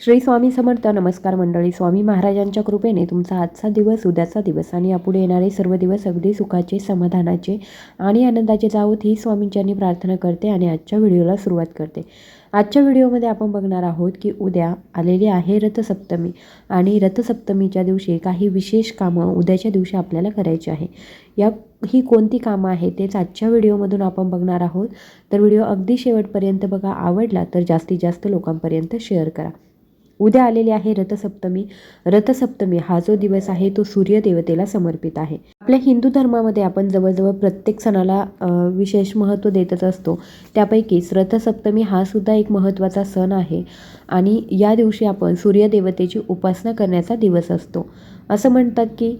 श्री स्वामी समर्थ नमस्कार मंडळी स्वामी महाराजांच्या कृपेने तुमचा आजचा दिवस उद्याचा दिवस आणि यापुढे येणारे सर्व दिवस अगदी सुखाचे समाधानाचे आणि आनंदाचे जावोत ही स्वामींच्यांनी प्रार्थना करते आणि आजच्या व्हिडिओला सुरुवात करते. आजच्या व्हिडिओमध्ये आपण बघणार आहोत की उद्या आलेली आहे रथसप्तमी आणि रथसप्तमीच्या दिवशी काही विशेष कामं उद्याच्या दिवशी आपल्याला करायची आहे. या ही कोणती कामं आहे तेच आजच्या व्हिडिओमधून आपण बघणार आहोत. तर व्हिडिओ अगदी शेवटपर्यंत बघा आवडला तर जास्तीत जास्त लोकांपर्यंत शेअर करा. उद्या आलेली आहे रथसप्तमी. रथसप्तमी हा जो दिवस आहे तो सूर्यदेवतेला समर्पित आहे. आपल्या हिंदू धर्मामध्ये आपण जवळजवळ प्रत्येक सणाला विशेष महत्त्व देतच असतो. त्यापैकीच रथसप्तमी हा सुद्धा एक महत्त्वाचा सण आहे आणि या दिवशी आपण सूर्यदेवतेची उपासना करण्याचा दिवस असतो. असं म्हणतात की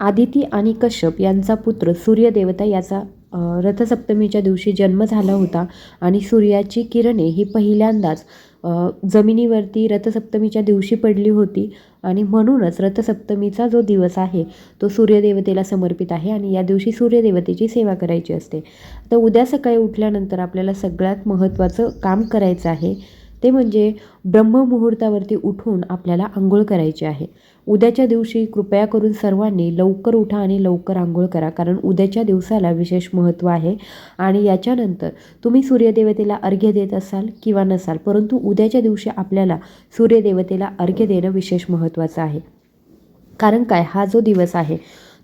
आदिती आणि कश्यप यांचा पुत्र सूर्यदेवता याचा रथसप्तमीच्या दिवशी जन्म झाला होता आणि सूर्याची किरणे ही पहिल्यांदाच जमिनीवरती रथसप्तमीच्या दिवशी पडली होती आणि म्हणूनच रथसप्तमीचा जो दिवस आहे तो सूर्यदेवतेला समर्पित आहे आणि या दिवशी सूर्यदेवतेची सेवा करायची असते. तर उद्या सकाळी उठल्यानंतर आपल्याला सगळ्यात महत्त्वाचं काम करायचं आहे ते म्हणजे ब्रह्ममुहूर्तावरती उठून आपल्याला आंघोळ करायची आहे. उद्याच्या दिवशी कृपया करून सर्वांनी लवकर उठा आणि लवकर आंघोळ करा कारण उद्याच्या दिवसाला विशेष महत्त्व आहे. आणि याच्यानंतर तुम्ही सूर्यदेवतेला अर्घ्य देत असाल किंवा नसाल परंतु उद्याच्या दिवशी आपल्याला सूर्यदेवतेला अर्घ्य देणं विशेष महत्त्वाचं आहे. कारण काय? हा जो दिवस आहे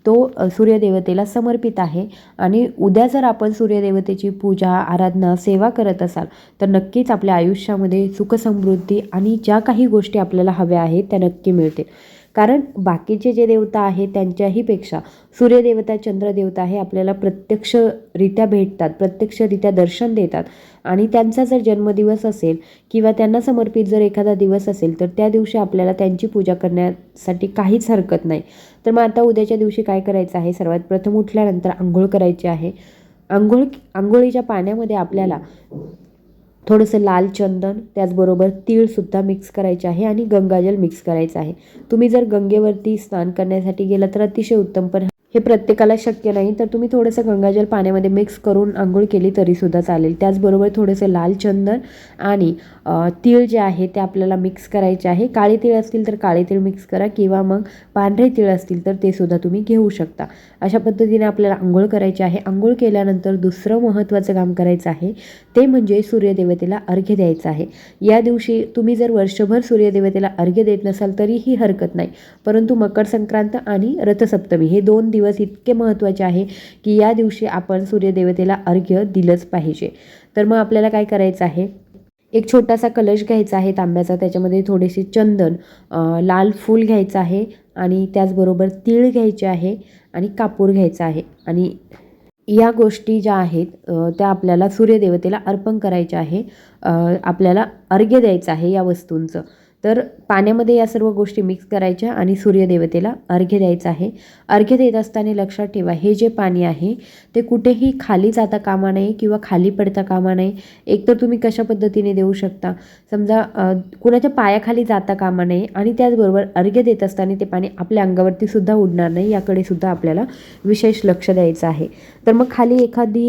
तो सूर्यदेवतेला समर्पित आहे. आणि उद्या जर आपण सूर्यदेवतेची पूजा आराधना सेवा करत असाल तर नक्कीच आपल्या आयुष्यामध्ये सुखसमृद्धी आणि ज्या काही गोष्टी आपल्याला हव्या आहेत त्या नक्की मिळतील. कारण बाकीचे जे देवता आहेत त्यांच्याहीपेक्षा सूर्यदेवता चंद्रदेवता हे आपल्याला प्रत्यक्षरित्या भेटतात प्रत्यक्षरित्या दर्शन देतात. आणि त्यांचा जर जन्मदिवस असेल किंवा त्यांना समर्पित जर एखादा दिवस असेल तर त्या दिवशी आपल्याला त्यांची पूजा करण्यासाठी काहीच हरकत नाही. तर मग आता उद्याच्या दिवशी काय करायचं आहे? सर्वात प्रथम उठल्यानंतर आंघोळ करायची आहे. आंघोळ आंघोळीच्या पाण्यामध्ये आपल्याला थोडंसं लाल चंदन त्याचबरोबर तीळसुद्धा मिक्स करायचे आहे आणि गंगाजल मिक्स करायचं आहे. तुम्ही जर गंगेवरती स्नान करण्यासाठी गेला तर अतिशय उत्तम पण हे प्रत्येकाला शक्य नाही तर तुम्ही थोडंसं गंगाजल पाण्यामध्ये मिक्स करून आंघोळ केली तरीसुद्धा चालेल. त्याचबरोबर थोडंसं लाल चंदन आणि तीळ जे आहे ते आपल्याला मिक्स करायचे आहे. काळे तीळ असतील तर काळे तीळ मिक्स करा किंवा मग पांढरे तीळ असतील तर ते सुद्धा तुम्ही घेऊ शकता. अशा पद्धतीने आपल्याला आंघोळ करायची आहे. आंघोळ केल्यानंतर दुसरं महत्त्वाचं काम करायचं आहे ते म्हणजे सूर्यदेवतेला अर्घ्य द्यायचं आहे. या दिवशी तुम्ही जर वर्षभर सूर्यदेवतेला अर्घ्य देत नसाल तरीही हरकत नाही. परंतु मकर संक्रांत आणि रथसप्तमी हे दोन दिवस दिवस इतके महत्त्वाचे आहे की या दिवशी आपण सूर्यदेवतेला अर्घ्य दिलंच पाहिजे. तर मग आपल्याला काय करायचं आहे? एक छोटासा कलश घ्यायचा आहे तांब्याचा त्याच्यामध्ये थोडेसे चंदन लाल फूल घ्यायचं आहे आणि त्याचबरोबर तीळ घ्यायचे आहे आणि कापूर घ्यायचा आहे. आणि या गोष्टी ज्या आहेत त्या आपल्याला सूर्यदेवतेला अर्पण करायच्या आहे. आपल्याला अर्घ्य द्यायचं आहे या वस्तूंचं. तर पाण्यामध्ये या सर्व गोष्टी मिक्स करायच्या आणि सूर्यदेवतेला अर्घ्य द्यायचं आहे. अर्घ्य देत असताना लक्षात ठेवा हे जे पाणी आहे ते कुठेही खाली जाता कामा नये किंवा खाली पडता कामा नये. एकतर तुम्ही कशा पद्धतीने देऊ शकता? समजा कुणाच्या पायाखाली जाता कामा नये आणि त्याचबरोबर अर्घ्य देत असताना ते पाणी आपल्या अंगावरती सुद्धा उडणार नाही याकडे सुद्धा आपल्याला विशेष लक्ष द्यायचं आहे. तर मग खाली एखादी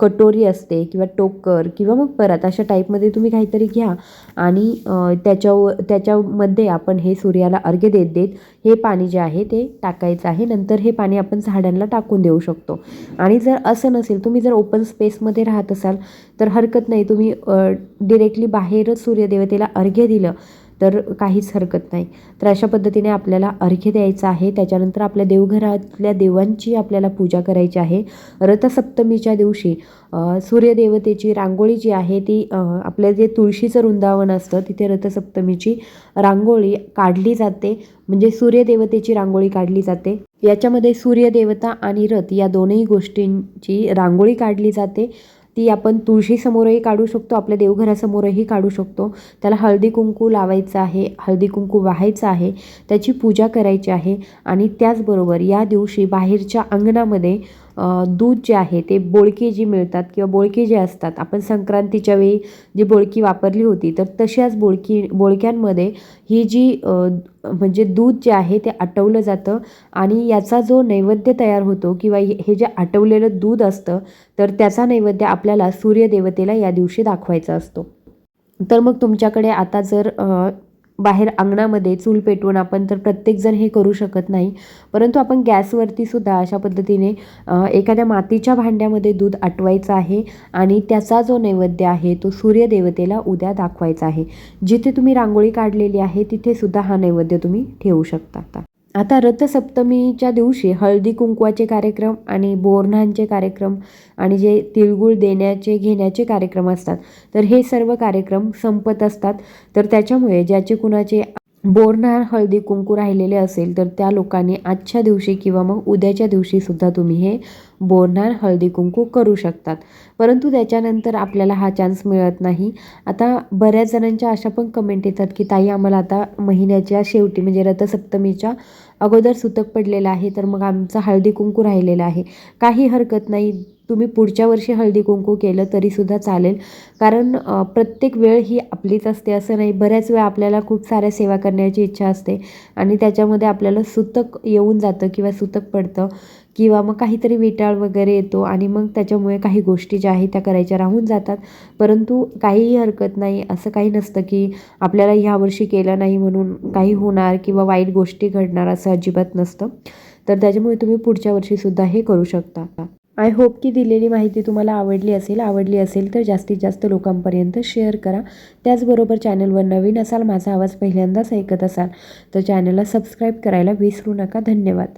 कटोरी असते किंवा टोकर किंवा मग परत अशा टाईपमध्ये तुम्ही काहीतरी घ्या आणि त्याच्यावर त्याच्यामध्ये आपण हे सूर्याला अर्घ्य देत देत हे पाणी जे आहे ते टाकायचं आहे. नंतर हे पाणी आपण झाडांना टाकून देऊ शकतो. आणि जर असं नसेल तुम्ही जर ओपन स्पेसमध्ये राहत असाल तर हरकत नाही. तुम्ही डिरेक्टली बाहेरच सूर्यदेवतेला अर्घ्य दिलं तर काहीच हरकत नाही. तर अशा पद्धतीने आपल्याला अर्घ्य द्यायचं आहे. त्याच्यानंतर आपल्या देवघरातल्या देवांची आपल्याला पूजा करायची आहे. रथसप्तमीच्या दिवशी सूर्यदेवतेची रांगोळी जी आहे ती आपलं जे तुळशीचं वृंदावन असतं तिथे रथसप्तमीची रांगोळी काढली जाते. म्हणजे सूर्यदेवतेची रांगोळी काढली जाते. याच्यामध्ये सूर्यदेवता आणि रथ या दोनही गोष्टींची रांगोळी काढली जाते. ती आपण तुळशीसमोरही काढू शकतो आपल्या देवघरासमोरही काढू शकतो. त्याला हळदी कुंकू लावायचं आहे हळदी कुंकू वाहायचं आहे त्याची पूजा करायची आहे आणि त्याचबरोबर या दिवशी बाहेरच्या अंगणामध्ये दूध जे आहे ते बोळके जी मिळतात किंवा बोळके जे असतात आपण संक्रांतीच्या वेळी जी बोळकी वापरली होती तर तशाच बोळकी बोळक्यांमध्ये ही जी म्हणजे दूध जे आहे ते आटवलं जातं आणि याचा जो नैवेद्य तयार होतो किंवा हे हे जे आटवलेलं दूध असतं तर त्याचा नैवेद्य आपल्याला सूर्यदेवतेला या दिवशी दाखवायचा असतो. तर मग तुमच्याकडे आता जर बाहेर अंगणामध्ये चूल पेटवून आपण तर प्रत्येकजण हे करू शकत नाही. परंतु आपण गॅसवरती सुद्धा अशा पद्धतीने एखाद्या मातीच्या भांड्यामध्ये दूध आटवायचं आहे आणि त्याचा जो नैवेद्य आहे तो सूर्यदेवतेला उद्या दाखवायचा आहे. जिथे तुम्ही रांगोळी काढलेली आहे तिथे सुद्धा हा नैवेद्य तुम्ही ठेवू शकता आता रथसप्तमीच्या दिवशी हळदी कुंकवाचे कार्यक्रम आणि बोरणांचे कार्यक्रम आणि जे तिळगुळ देण्याचे घेण्याचे कार्यक्रम असतात. तर हे सर्व कार्यक्रम संपत असतात. तर त्याच्यामुळे ज्याचे कुणाचे बोरणार हळदी कुंकू राहिलेले असेल तर त्या लोकांनी आजच्या दिवशी किंवा मग उद्याच्या दिवशीसुद्धा तुम्ही हे बोरन्हाण हळदी कुंकू करू शकतात. परंतु त्याच्यानंतर आपल्याला हा चान्स मिळत नाही. आता बऱ्याच जणांच्या अशा पण कमेंट येतात की ताई आम्हाला आता महिन्याच्या शेवटी म्हणजे रथसप्तमीच्या अगोदर सुतक पडलेलं आहे तर मग आमचा हळदी कुंकू राहिलेला आहे. काही हरकत नाही. तुम्ही पुढच्या वर्षी हळदी कुंकू केलं तरीसुद्धा चालेल. कारण प्रत्येक वेळ ही आपलीच असते असं नाही. बऱ्याच वेळा आपल्याला खूप साऱ्या सेवा करण्याची इच्छा असते आणि त्याच्यामध्ये आपल्याला सुतक येऊन जातं किंवा सुतक पडतं. किंवा मग काहीतरी विटाळ वगैरे येतो आणि मग त्याच्यामुळे काही गोष्टी ज्या आहेत त्या करायच्या राहून जातात. परंतु काहीही हरकत नाही. असं काही नसतं की आपल्याला ह्या वर्षी केलं नाही म्हणून काही होणार किंवा वाईट गोष्टी घडणार असं अजिबात नसतं. तर त्याच्यामुळे तुम्ही पुढच्या वर्षीसुद्धा हे करू शकता. आय होप की दिलेली माहिती तुम्हाला आवडली असेल आवडली असेल तर जास्तीत जास्त लोकांपर्यंत शेअर करा. त्याचबरोबर चॅनलवर नवीन असाल माझा आवाज पहिल्यांदाच ऐकत असाल तर चॅनलला सबस्क्राईब करायला विसरू नका. धन्यवाद.